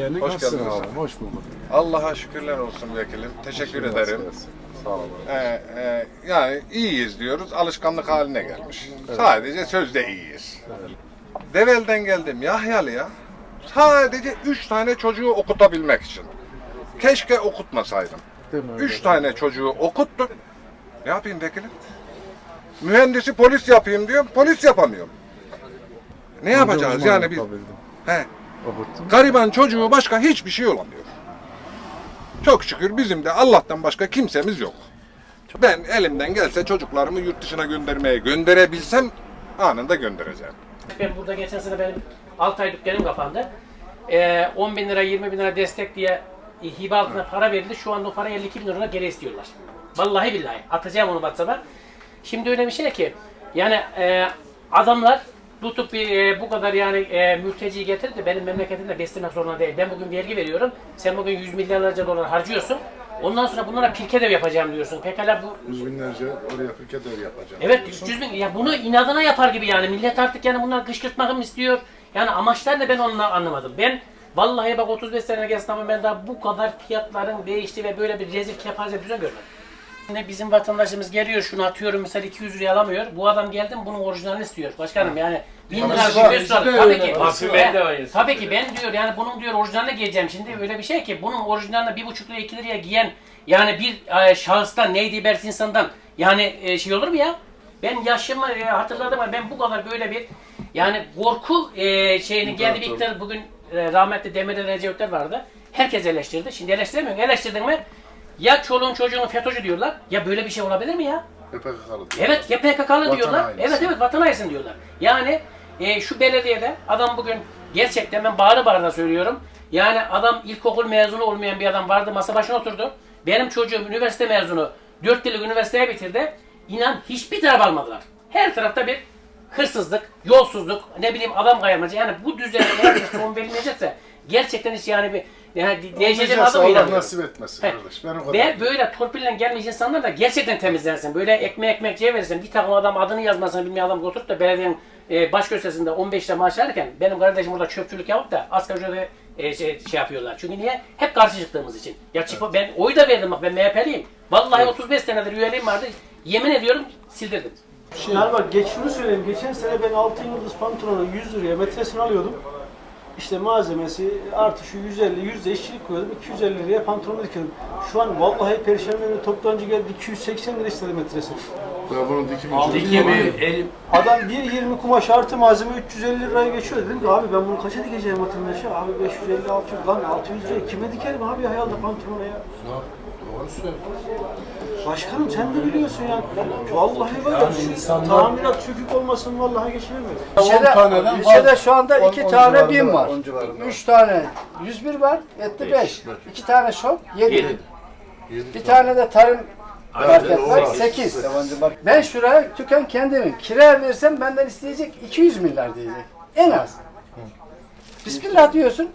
Yani Hoş geldiniz. abi? Hoş bulduk. Allah'a şükürler olsun vekilim. Teşekkür Hoş ederim. Sağ olun. Ee, e, yani iyiyiz diyoruz. Alışkanlık haline gelmiş. Sadece sözde iyiyiz. Devel'den geldim Yahyalı'ya. Sadece üç tane çocuğu okutabilmek için. Keşke okutmasaydım. Değil mi? Üç tane çocuğu okuttum. Ne yapayım vekilim? Mühendisi polis yapayım diyor. Polis yapamıyorum. Ne yapacağız yani biz? He. Gariban çocuğu başka hiçbir şey olamıyor. Çok şükür bizim de Allah'tan başka kimsemiz yok. Ben elimden gelse çocuklarımı yurt dışına göndermeye gönderebilsem anında göndereceğim. Ben burada geçen sene benim 6 ay dükkanım kapandı. Ee, 10 bin lira 20 bin lira destek diye e, hibe altına para verildi. Şu anda o para 52 bin lira geri istiyorlar. Vallahi billahi. Atacağım onu WhatsApp'a. Şimdi öyle bir şey ki yani e, adamlar tutup bir, e, bu kadar yani e, mülteciyi getirip de benim memleketimde beslemek zorunda değil. Ben bugün vergi veriyorum. Sen bugün yüz milyarlarca dolar harcıyorsun. Ondan sonra bunlara pirkedev yapacağım diyorsun. Pekala bu Yüz binlerce oraya Türkiye'de yapacağım. Evet 300 bin. Ya bunu inadına yapar gibi yani. Millet artık yani bunlar kışkırtmak mı istiyor? Yani amaçlar ne ben onu anlamadım. Ben vallahi bak 35 sene esnafım ben daha bu kadar fiyatların değişti ve böyle bir rezil kepaze düzen görmedim. Ne bizim vatandaşımız geliyor şunu atıyorum mesela 200 liraya alamıyor. Bu adam geldi mi bunun orijinalini istiyor. Başkanım yani 1000 lira Tabii var, 500 lira. bizde de Tabii öyle ki. var. Tabii, Ben de öyle. tabii ki ben diyor yani bunun diyor orijinaline giyeceğim. Şimdi öyle bir şey ki bunun orijinaline bir buçuk liraya 2 liraya giyen yani bir e, şahıstan neydi belki insandan yani e, şey olur mu ya? Ben yaşımı e, hatırladım ama ben bu kadar böyle bir yani korku e, şeyini geldi bir iktidar bugün e, rahmetli Demirel Recep'ler vardı. Herkes eleştirdi. Şimdi eleştiremiyorsun. Eleştirdin mi? Ya çoluğun çocuğun FETÖ'cü diyorlar. Ya böyle bir şey olabilir mi ya? PKK'lı. Evet ya PKK'lı diyorlar. hainisi. Evet evet vatan hainisin diyorlar. Yani e, şu belediyede adam bugün gerçekten ben bağırı bağırına söylüyorum. Yani adam ilkokul mezunu olmayan bir adam vardı masa başına oturdu. Benim çocuğum üniversite mezunu. Dört yıllık üniversiteye bitirdi. İnan hiçbir taraf almadılar. Her tarafta bir hırsızlık, yolsuzluk, ne bileyim adam kayırmacı. Yani bu düzene eğer bir son verilmeyecekse gerçekten hiç yani bir yani değişecek adım Allah ilanıyorum. nasip etmesin He. kardeş. Ben o kadar. Ve böyle torpille gelmiş insanlar da gerçekten temizlensin. Böyle ekmek ekmekçiye verirsin. Bir takım adam adını yazmasını bilmeyen adam oturup da belediyenin e, baş köşesinde 15 lira maaş alırken benim kardeşim burada çöpçülük yapıp da asgari ücrete e, şey, şey yapıyorlar. Çünkü niye? Hep karşı çıktığımız için. Ya çıkma, ben oy da verdim bak ben MHP'liyim. Vallahi 35 senedir üyeliğim vardı. Yemin ediyorum sildirdim. Yani bak geç şunu söyleyeyim. Geçen sene ben altın yıldız pantolonu 100 liraya metresini alıyordum. İşte malzemesi artı şu 150, 100 de işçilik koyuyordum. 250 liraya pantolonu dikiyordum. Şu an vallahi perşembe günü toptancı geldi 280 lira istedi metresini. Ya bunun dikimi Dikimi, elim, Adam 1.20 kumaş artı malzeme 350 liraya geçiyor. Dedim ki abi ben bunu kaça dikeceğim vatandaşa? Abi 550 600 lan 600 liraya kime dikerim abi hayalde pantolonu ya? Doğru söylüyor. Başkanım sen de biliyorsun ya. Vallahi var ya şu tamirat çökük olmasın vallahi geçiremiyorum. İlçede, taneden ilçede şu anda On- iki on tane civarında bin var, var. on civarında Üç tane 101 var, etti beş. İki tane şok, yedi. Bir tane de tarım market var, sekiz. Ben şuraya tüken kendimin. Kira versem benden isteyecek 200 milyar diyecek. En az. Bismillah diyorsun,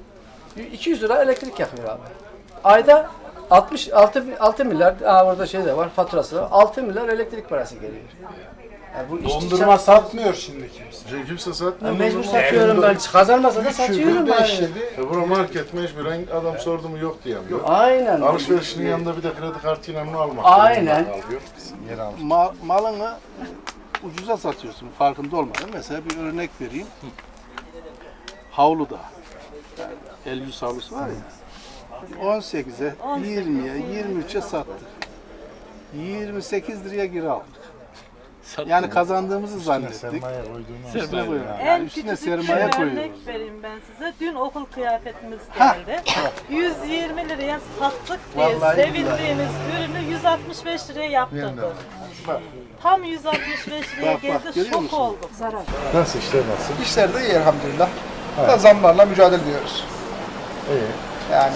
200 lira elektrik yakıyor abi. Ayda 66 6 milyar, aa orada şey de var, faturası var. 6 milyar elektrik parası geliyor. Bu işçi Dondurma satmıyor şimdi kimse. Şey, kimse Ben satmıyor. mecbur satıyorum ben. Kazanmasa da satıyorum beş yedi. E bura market mecburen adam sordu mu yok diyemiyor. Aynen. Alışverişinin yanında bir de kredi kartıyla onu almak. Aynen. durumunda kalıyor. Yer almış. Ma- malını ucuza satıyorsun farkında olmadan. Mesela bir örnek vereyim. Havlu da. Yani el yüz havlusu var ya. 18'e, 20'ye, 23'e sattık. 28 liraya geri aldık. Yani kazandığımızı zannettik. Sermaye koyduğunu Üstüne koyuyoruz. En Yani üstüne küçük bir sermaye örnek koyuyoruz. vereyim ben size. Dün okul kıyafetimiz geldi. 120 liraya sattık diye Vallahi sevindiğimiz ürünü 165 liraya yaptırdık. Tam 165 liraya Bak, bak, geldi. görüyor Şok musun? olduk. Nasıl işler nasıl? İşler de iyi elhamdülillah. Da zamlarla mücadele ediyoruz. İyi. Yani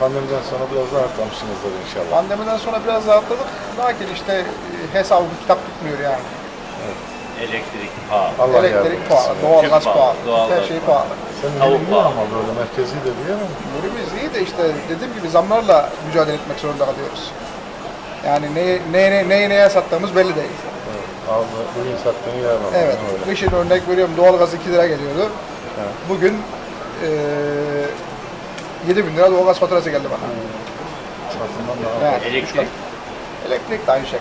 Pandemiden sonra biraz daha artmışsınızdır inşallah. pandemiden sonra biraz rahatladık. Lakin işte e, hesabı kitap tutmuyor yani. elektrik pahalı. Allah yardım Elektrik etsin. pahalı, doğalgaz Tüp pahalı, pahalı, doğalgaz her şey pahalı. Senin Tavuk yerin iyi pahalı. ama böyle merkezi de diyemem. Durumumuz iyi de işte dediğim gibi zamlarla mücadele etmek zorunda kalıyoruz. Yani neye, neye, neye, neye sattığımız belli değil. Al bugün sattığını yarın al. Evet, Öyle. kışın örnek veriyorum doğalgaz 2 lira geliyordu. Bugün e, 7 bin lira doğalgaz faturası geldi bana. Çarpımdan daha Evet. Elektrik Elektrik de aynı şekilde.